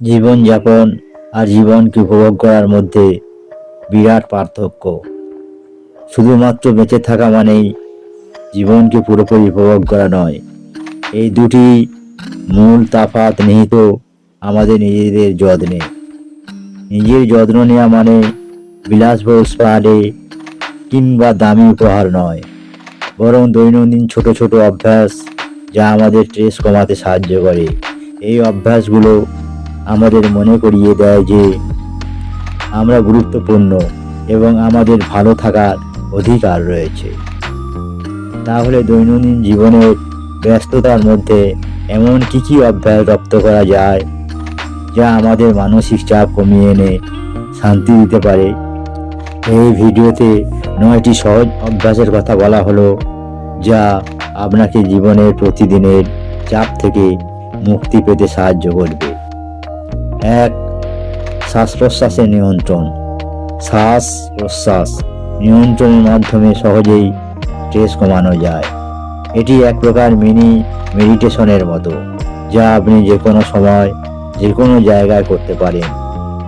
জীবনযাপন আর জীবনকে উপভোগ করার মধ্যে বিরাট পার্থক্য। শুধুমাত্র বেঁচে থাকা মানেই জীবনকে পুরোপুরি উপভোগ করা নয়। এই দুটি মূল তাফাত নিহিত আমাদের নিজেদের যত্নে। নিজের যত্ন নেওয়া মানে বিলাসবহুল স্পাডে কিংবা দামি উপহার নয়, বরং দৈনন্দিন ছোট ছোট অভ্যাস যা আমাদের স্ট্রেস কমাতে সাহায্য করে। এই অভ্যাসগুলো আমাদের মনে করিয়ে দেয় যে, আমরা গুরুত্বপূর্ণ এবং আমাদের ভালো থাকার অধিকার রয়েছে। তাহলে দৈনন্দিন জীবনের ব্যস্ততার মধ্যে এমন কি কি অভ্যাস রপ্ত করা যায়, যা আমাদের মানসিক চাপ কমিয়ে এনে শান্তি দিতে পারে? এই ভিডিওতে নয়টি সহজ অভ্যাসের কথা বলা হলো, যা আপনাকে জীবনের প্রতিদিনের চাপ থেকে মুক্তি পেতে সাহায্য করবে। এক শ্বাস প্রশ্বাসের নিয়ন্ত্রণ। শ্বাস প্রশ্বাস নিয়ন্ত্রণের মাধ্যমে সহজেই স্ট্রেস কমানো যায়। এটি এক প্রকার মিনি মেডিটেশনের মতো, যা আপনি যে কোনো সময় যে কোনো জায়গায় করতে পারেন।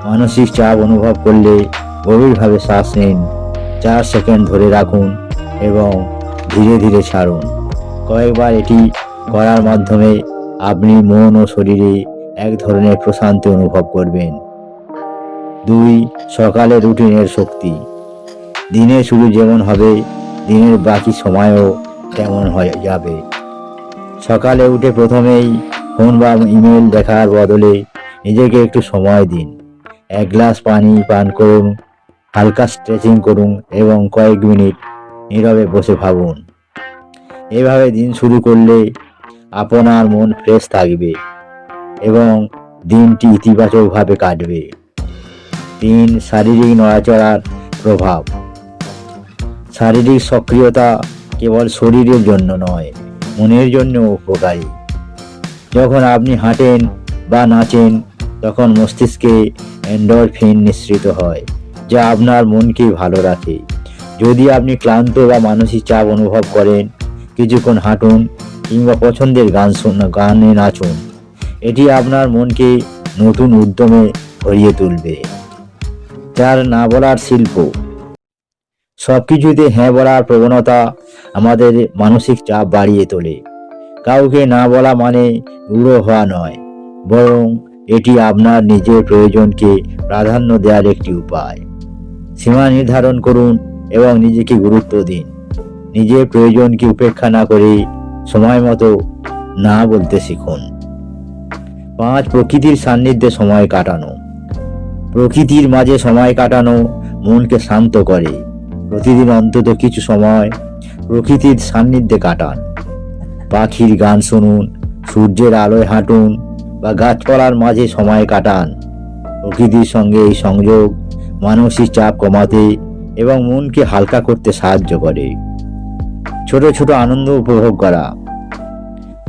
মানসিক চাপ অনুভব করলে গভীরভাবে শ্বাস নিন। চার সেকেন্ড ধরে রাখুন এবং ধীরে ধীরে ছাড়ুন। কয়েকবার এটি করার মাধ্যমে আপনি মন ও শরীরে এক ধরনের প্রশান্তি অনুভব করবেন। দুই, সকালে রুটিনের শক্তি। দিনের শুরু যেমন হবে, দিনের বাকি সময়ও তেমন হয়ে যাবে। সকালে উঠে প্রথমেই ফোন বা ইমেল দেখার বদলে নিজেকে একটু সময় দিন। এক গ্লাস পানি পান করুন, হালকা স্ট্রেচিং করুন এবং কয়েক মিনিট নীরবে বসে ভাবুন। এভাবে দিন শুরু করলে আপনার মন ফ্রেশ থাকবে। এবং দিনটি ইতিবাচকভাবে কাটবে। তিন, শারীরিক নড়াচড়ার প্রভাব। শারীরিক সক্রিয়তা কেবল শরীরের জন্য নয়, মনের জন্য উপকারী। যখন আপনি হাঁটেন বা নাচেন, তখন মস্তিষ্কে এন্ডরফিন নিঃসৃত হয়, যা আপনার মনকে ভালো রাখে। যদি আপনি ক্লান্ত বা মানসিক চাপ অনুভব করেন, কিছুক্ষণ হাঁটুন কিংবা পছন্দের গান শুন গানে নাচুন এটি আপনার মনকে নতুন উদ্যমে ভরিয়ে তুলবে। যার না বলার শিল্প। সব কিছুতে হ্যাঁ বলার প্রবণতা আমাদের মানসিক চাপ বাড়িয়ে তোলে। কাউকে না বলা মানে উড়ো হওয়া নয়, বরং এটি আপনার নিজের প্রয়োজনকে প্রাধান্য দেওয়ার একটি উপায়। সীমা নির্ধারণ করুন এবং নিজেকে গুরুত্ব দিন। নিজের প্রয়োজনকে উপেক্ষা না করে সময় মতো না বলতে শিখুন। পাঁচ প্রকৃতির সান্নিধ্যে সময় কাটানো। প্রকৃতির মাঝে সময় কাটানো মনকে শান্ত করে। প্রতিদিন অন্তত কিছু সময় প্রকৃতির সান্নিধ্যে কাটান। পাখির গান শুনুন, সূর্যের আলোয় হাঁটুন বা গাছপালার মাঝে সময় কাটান। প্রকৃতির সঙ্গে এই সংযোগ মানসিক চাপ কমাতে এবং মনকে হালকা করতে সাহায্য করে। ছোট ছোট আনন্দ উপভোগ করা।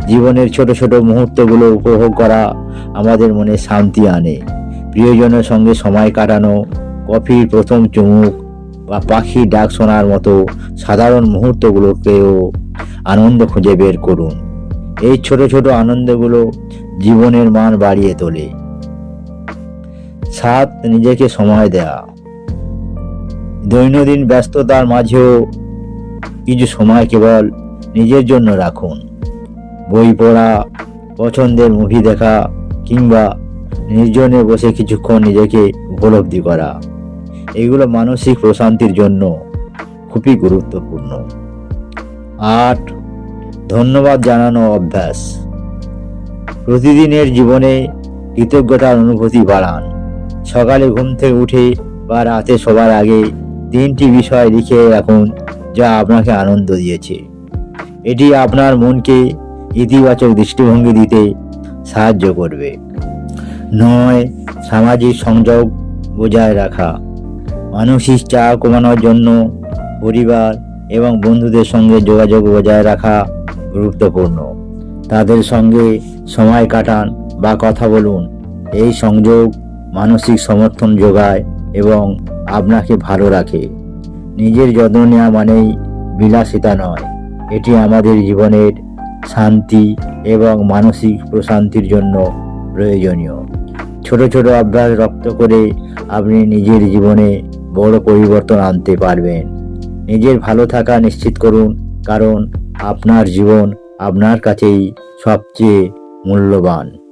জীবনের ছোট ছোট মুহূর্তগুলো উপভোগ করা আমাদের মনে শান্তি আনে। প্রিয়জনের সঙ্গে সময় কাটানো, কফির প্রথম চুমুক বা পাখির ডাক শোনার মতো সাধারণ মুহূর্তগুলোকেও আনন্দ খুঁজে বের করুন। এই ছোট ছোট আনন্দগুলো জীবনের মান বাড়িয়ে তোলে। সাত নিজেকে সময় দেয়া। দৈনন্দিন ব্যস্ততার মাঝেও কিছু সময় কেবল নিজের জন্য রাখুন। বই পড়া, পছন্দের মুভি দেখা কিংবা নির্জনে বসে কিছুক্ষণ নিজেকে উপলব্ধি করা, এগুলো মানসিক প্রশান্তির জন্য খুবই গুরুত্বপূর্ণ। আট, ধন্যবাদ জানানো অভ্যাস। প্রতিদিনের জীবনে কৃতজ্ঞতার অনুভূতি বাড়ান। সকালে ঘুম থেকে উঠে বা রাতে সবার আগে তিনটি বিষয় লিখে রাখুন যা আপনাকে আনন্দ দিয়েছে। এটি আপনার মনকে ইতিবাচক দৃষ্টিভঙ্গি দিতে সাহায্য করবে। নয়, সামাজিক সংযোগ বজায় রাখা। মানসিক চাপ কমানোর জন্য পরিবার এবং বন্ধুদের সঙ্গে যোগাযোগ বজায় রাখা গুরুত্বপূর্ণ। তাদের সঙ্গে সময় কাটান বা কথা বলুন। এই সংযোগ মানসিক সমর্থন যোগায় এবং আপনাকে ভালো রাখে। নিজের যত্ন নেওয়া মানেই বিলাসিতা নয়। এটি আমাদের জীবনের শান্তি এবং মানসিক প্রশান্তির জন্য প্রয়োজনীয়। ছোট ছোট অভ্যাস রপ্ত করে আপনি নিজের জীবনে বড় পরিবর্তন আনতে পারবেন। নিজের ভালো থাকা নিশ্চিত করুন, কারণ আপনার জীবন আপনার কাছেই সবচেয়ে মূল্যবান।